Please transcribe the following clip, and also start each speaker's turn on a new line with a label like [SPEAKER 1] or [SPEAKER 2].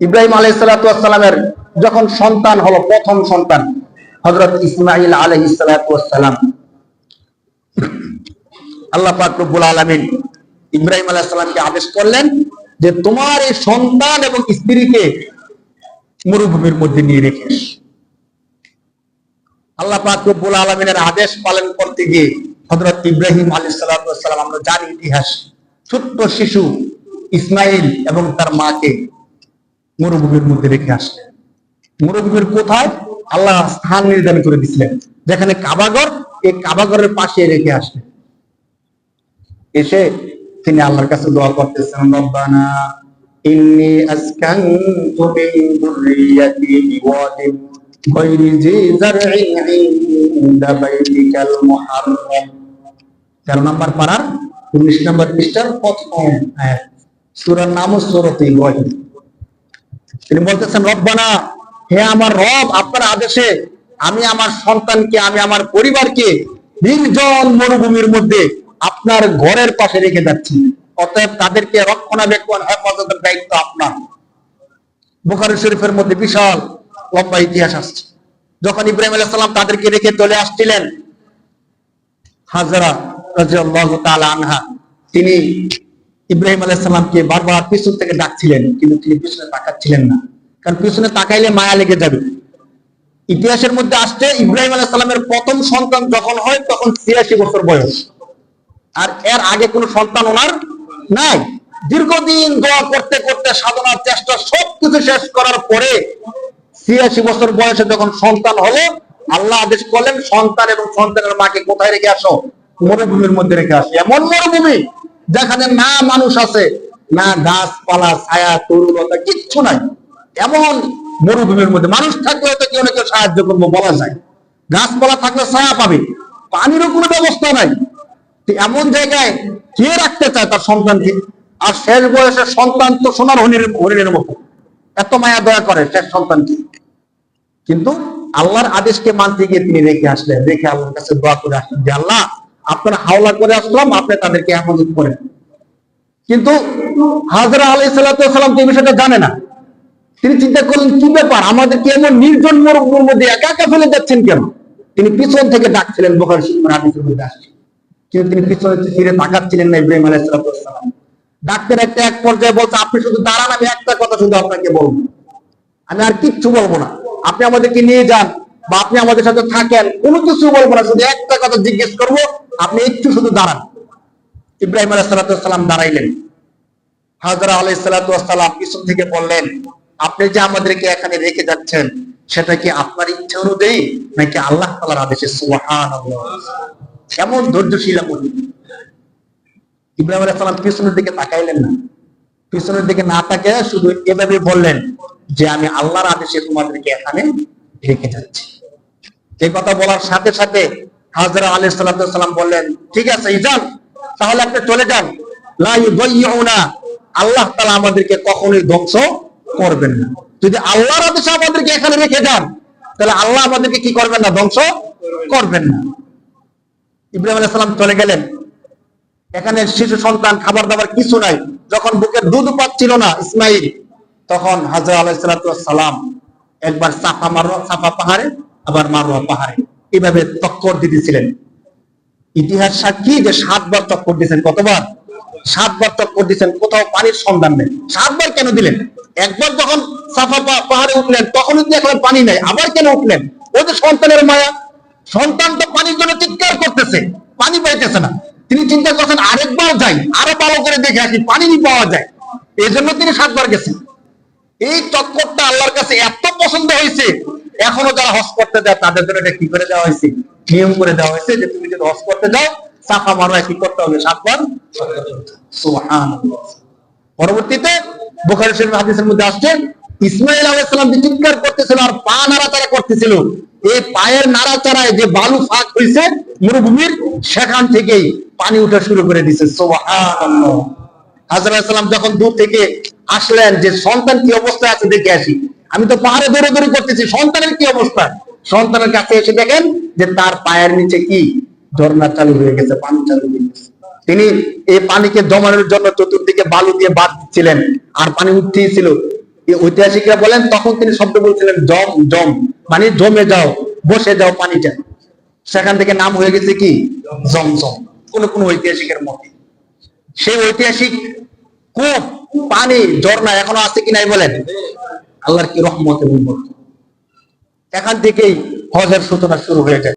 [SPEAKER 1] ইব্রাহিম আলাইসালামের যখন সন্তান হলো, প্রথম সন্তান হজরত ইসমাইল আলহিসালাম আল্লাহ পাক আলমিন ইব্রাহিম আলাইসালামকে আদেশ করলেন যে, তোমার এই সন্তান এবং স্ত্রীকে মরুভূমির মধ্যে নিয়ে রেখে আল্লাহ পাক রব্বুল আলমিনের আদেশ পালন করতে গিয়ে হজরত ইব্রাহিম আলী সালাম আমরা জানি ইতিহাস, ছোট্ট শিশু ইসমাইল এবং তার মাকে মরুভূমির মধ্যে রেখে আসলেন। মরুভূমির কোথায়? আল্লাহ স্থান নির্ধারণ করে দিছিলেন। যেখানে কাবাগর, এই কাবাগরের পাশে রেখে আসলেন। এসে তিনি আল্লাহর কাছে দোয়া করতেছেন, রব্বানা ইন্নি আসকানতু মিন যুররিয়াতি বিওয়াদিন গায়রি জি জারইন ইনদা বাইতিকাল মুহাররম। 13 নম্বর পারার 19 নম্বর পৃষ্ঠার প্রথম আয়াত। সূরার নাম সূরাতে ইব্রাহিম তিনি বলতেছেন, রব্বানা, হে আমার রব, আপনার আদেশে আমি আমার সন্তানকে, আমি আমার পরিবারকে নির্জন মরুভূমির মধ্যে আপনার ঘরের পাশে রেখে যাচ্ছি। অতএব তাদেরকে রক্ষণাবেক্ষণ, হেফাজতের দায়িত্ব আপনার। বুখারি শরীফের মধ্যে বিশাল লম্বা ইতিহাস আসছে। যখন ইব্রাহিম আলাইহিস সালাম তাদেরকে রেখে চলে আসছিলেন, হাজরা রাদিয়াল্লাহু তাআলা আনহা, তিনি ইব্রাহিম আলাইহিস সালামকে বারবার পিছন থেকে ডাকছিলেন, কিন্তু তিনি পিছনে তাকাচ্ছিলেন না। কারণ পিছনে তাকাইলে মায়া লেগে যাবে। ইতিহাসের মধ্যে আসছে, ইব্রাহিম আলাইহিস সালামের প্রথম সন্তান যখন হয়, তখন ছিয়াশি বছর বয়স। আর এর আগে কোনো সন্তান ওনার নাই। দীর্ঘদিন দোয়া করতে করতে সাধনার চেষ্টা সবকিছু শেষ করার পরে ছিয়াশি বছর বয়সে যখন সন্তান হলো, আল্লাহ আদেশ করলেন, সন্তান এবং সন্তানের মাকে কোথায় রেখে আসো? মরুভূমির মধ্যে রেখে আসো। এমন মরুভূমি যেখানে না মানুষ আছে, না গাছপালা, ছায়া তরুলতা কিচ্ছু নাই। এমন মরুভূমির মধ্যে মানুষ থাকলে হয়তো কেউ না সাহায্য করব বলা যায়। গাছপালা থাকলে ছায়া পাবে, পানিরও কোনো ব্যবস্থা নাই। এমন জায়গায় কে রাখতে চায় তার সন্তানকে? আর শেষ বয়সে সন্তান তো সোনার হরিণের হরিণের মতো। এত মায়া দয়া করে শেষ সন্তানকে। কিন্তু আল্লাহর আদেশকে মানতে গিয়ে তিনি রেখে আসলেন। রেখে আল্লাহর কাছে দোয়া করে আসলেন যে, আল্লাহ আপনারা হাওলা করে আসলাম, আপনি তাদেরকে হেফাজত করেন। কিন্তু হাজরা আলাই সাল্লাম তো এই বিষয়টা জানে না। তিনি চিন্তা করলেন, কি ব্যাপার? আমাদেরকে এমন নির্জন মরুভূমির মধ্যে একা একা ফেলে যাচ্ছেন কেন? তিনি পিছন থেকে ডাকছিলেন, বোখার সিংহ হাদিসের মধ্যে আসছে। কিন্তু তিনি পিছনে ফিরে তাকাচ্ছিলেন না ইব্রাহিম আলাইসালাম ডাক্তার একটা এক পর্যায়ে বলছে, আপনি শুধু দাঁড়ান, আমি একটা কথা শুধু আপনাকে বলব। আমি আর কিচ্ছু বলব না। আপনি আমাদেরকে নিয়ে যান বা আপনি আমাদের সাথে থাকেন, কোনো কিছু বলব না, শুধু একটা কথা জিজ্ঞেস করব, আপনি একটু শুধু দাঁড়ান। ইব্রাহিম আলাইসালাম দাঁড়াইলেন। হাজরা আলাইসালাম পিছন থেকে বললেন, আপনি যে আমাদেরকে এখানে রেখে যাচ্ছেন, সেটা কি আপনার ইচ্ছা অনুযায়ী, নাকি আল্লাহ তালার আদেশে? কেমন ধৈর্যশীল মহিলা ইব্রাহিম আলাইসালাম পিছনের দিকে তাকাইলেন না। পিছনের দিকে না তাকে শুধু এভাবে বললেন যে, আমি আল্লাহর আদেশে তোমাদেরকে এখানে রেখে যাচ্ছি। এই কথা বলার সাথে সাথে হাজরা আলী সাল্লাম বললেন, ঠিক আছে ইজান তাহলে আপনি চলে যান। আল্লাহ তালা আমাদেরকে কখনোই ধ্বংস করবেন না। যদি আল্লাহর আদেশে আমাদেরকে এখানে রেখে যান, তাহলে আল্লাহ আমাদেরকে কি করবেন না? ধ্বংস করবেন না। ইব্রাহিম আলাইহিস সালাম চলে গেলেন। এখানে শিশু সন্তান খাবার দাবার কিছু নাই। যখন বুকের দুধ পাচ্ছিল না ইসমাইল, তখন হাজর আলাইসালাম একবার সাফা মারোয়া সাফা পাহাড়ে আবার মারোয়া পাহাড়ে। এইভাবে টক্কর দিতেছিলেন। ইতিহাস সাক্ষী যে সাতবার টক্কর দিয়েছেন কতবার? সাতবার টক্কর দিয়েছেন, কোথাও পানির সন্ধান নেই। সাতবার কেন দিলেন? একবার যখন সাফা পাহাড়ে উঠলেন তখনই দেখলেন পানি নেই। আবার কেন উঠলেন? ওই যে সন্তানের মায়া। সন্তান তো পানির জন্য চিৎকার করতেছে। পানি পাইতেছে না। তিনি চিন্তা করছেন, আরেকবার যাই। আরও ভালো করে দেখে আসি, পানি পাওয়া যায়। এই জন্য তিনি সাতবার গেছেন। এই চক্করটা আল্লাহর কাছে এত পছন্দ হয়েছে এখনও যারা হজ করতে যায়, তাদের জন্য এটা কি করে দেওয়া হয়েছে? নিয়ম করে দেওয়া হয়েছে যে তুমি যদি হজ করতে যাও, সাফা মারোয়া কি করতে হবে? সাতবার? পরবর্তীতে বোখারি শরীফ হাদিসের মধ্যে আসছে ইসমাইল আলাইহিস সালাম যে চিৎকার করতেছিল আর পা নাড়াচাড়া করতেছিল। এই পায়ের নাড়াচাড়ায় যে বালু ফাঁক হয়েছে মরুভূমির সেখান থেকেই পানি উঠা শুরু করে দিছে। হাজরা যখন দূর থেকে আসলেন, যে সন্তান কি অবস্থায় আছে দেখে আসি। আমি তো পাহাড়ে দৌড়ে দৌড়ে করতেছি। সন্তানের কি অবস্থা? সন্তানের কাছে এসে দেখেন যে তার পায়ের নিচে কি ঝর্ণা চালু হয়ে গেছে, পানি চালু হয়ে গেছে। তিনি এই পানিকে জমানোর জন্য চতুর্দিকে বালু দিয়ে বাদ দিচ্ছিলেন আর পানি উঠতেই ছিল ঐতিহাসিকরা বলেন, তখন তিনি শব্দ বলছিলেন, জম জম। মানে জমে যাও, বসে যাও পানিটা। সেখান থেকে নাম হয়ে গেছে কি? জমজম কোন কোন ঐতিহাসিকের মতে। সেই ঐতিহাসিক কূপ, পানি, ঝর্ণা এখনও আছে কি নাই বলেন? আল্লাহর কি রহমত এবং। এখান থেকেই হজের সূচনা শুরু হয়ে যায়